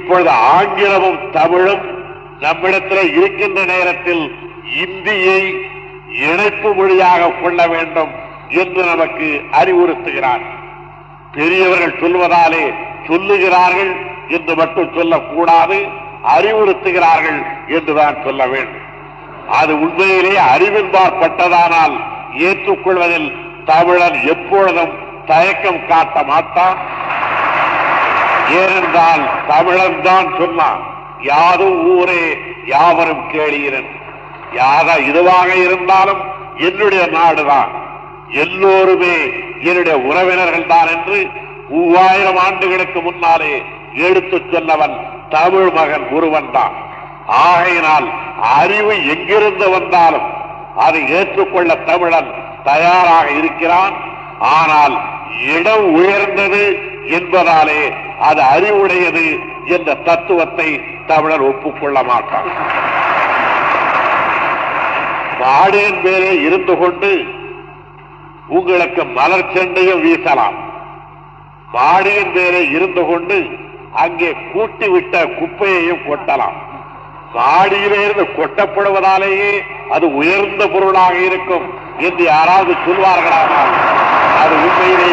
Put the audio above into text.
இப்பொழுது ஆங்கிலமும் தமிழும் நம்மிடத்தில் இருக்கின்ற நேரத்தில் இந்தியை இணைப்பு மொழியாக கொள்ள வேண்டும் என்று நமக்கு அறிவுறுத்துகிறார். பெரியவர்கள் சொல்வதாலே சொல்லுகிறார்கள் என்று மட்டும் சொல்லக்கூடாது அறிவுறுத்துகிறார்கள் என்றுதான் சொல்ல வேண்டும். அது உண்மையிலே அறிவின்பாற்பட்டதானால் ஏற்றுக்கொள்வதில் தமிழன் எப்பொழுதும் தயக்கம் காட்ட மாட்டான். ஏனென்றால் தமிழன் தான் சொன்னான் யாதும் ஊரே யாவரும் கேளீரன் யாக இதுவாக இருந்தாலும் என்னுடைய நாடுதான். எல்லோருமே என்னுடைய உறவினர்கள் தான் என்று மூவாயிரம் ஆண்டுகளுக்கு முன்னாலே எடுத்துச் சொன்னவன் தமிழ் மகன் ஒருவன் தான் ஆகையினால் அறிவு எங்கிருந்து வந்தாலும் அதை ஏற்றுக்கொள்ள தமிழன் தயாராக இருக்கிறான். ஆனால் இடம் உயர்ந்தது என்பதாலே அது அறிவுடையது என்ற தத்துவத்தை தமிழர் ஒப்புக்கொள்ள மாட்டார் மாடியின் மேலே இருந்து கொண்டு உங்களுக்கு மலர் செண்டையும் வீசலாம். மாடியின் மேலே இருந்து கொண்டு அங்கே கூட்டி விட்ட குப்பையையும் கொட்டலாம். மாடியிலிருந்து கொட்டப்படுவதாலேயே அது உயர்ந்த பொருளாக இருக்கும் என்று யாராவது சொல்வார்களானால் அது உண்மையிலே